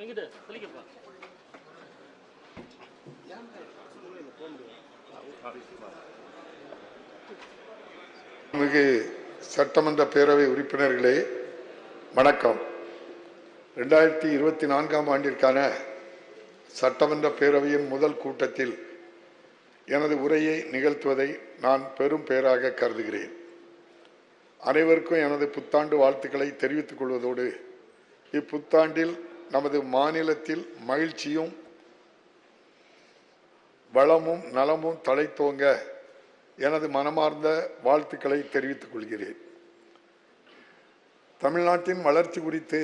பிடிக்கப்பா மிகு சட்டமன்ற பேரவை உறுப்பினர்களே வணக்கம். ரெண்டாயிரத்தி இருபத்தி நான்காம் ஆண்டிற்கான சட்டமன்ற பேரவையின் முதல் கூட்டத்தில் எனது உரையை நிகழ்த்துவதை நான் பெரும் பேராக கருதுகிறேன். அனைவருக்கும் எனது புத்தாண்டு வாழ்த்துக்களை தெரிவித்துக் கொள்வதோடு இப்புத்தாண்டில் நமது மாநிலத்தில் மகிழ்ச்சியும் வளமும் நலமும் தலைத்தோங்க எனது மனமார்ந்த வாழ்த்துக்களை தெரிவித்துக் கொள்கிறேன். தமிழ்நாட்டின் வளர்ச்சி குறித்து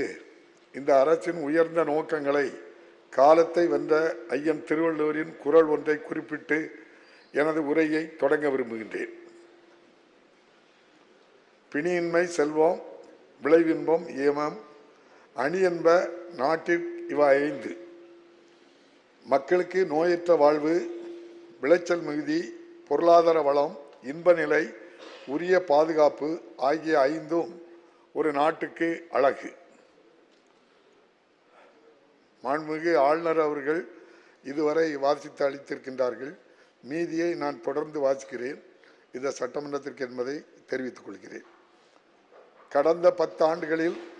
இந்த அரசின் உயர்ந்த நோக்கங்களை காலத்தை வென்ற ஐயன் திருவள்ளுவரின் குரல் ஒன்றை குறிப்பிட்டு எனது உரையை தொடங்க விரும்புகின்றேன். பிணியின்மை செல்வம் விளைவின்பம் ஏமம் அணி என்ப நாட்டிற் இவ ஐந்து. மக்களுக்கு நோயற்ற வாழ்வு விளைச்சல் மிகுதி பொருளாதார வளம் இன்ப நிலை உரிய பாதுகாப்பு ஆகிய ஐந்தும் ஒரு நாட்டுக்கு அழகு. மாண்புமிகு ஆளுநர் அவர்கள் இதுவரை வாசித்து அளித்திருக்கின்றார்கள். மீதியை நான் தொடர்ந்து வாசிக்கிறேன். இந்த சட்டமன்றத்திற்கு என்பதை தெரிவித்துக் கொள்கிறேன். கடந்த பத்து ஆண்டுகளில்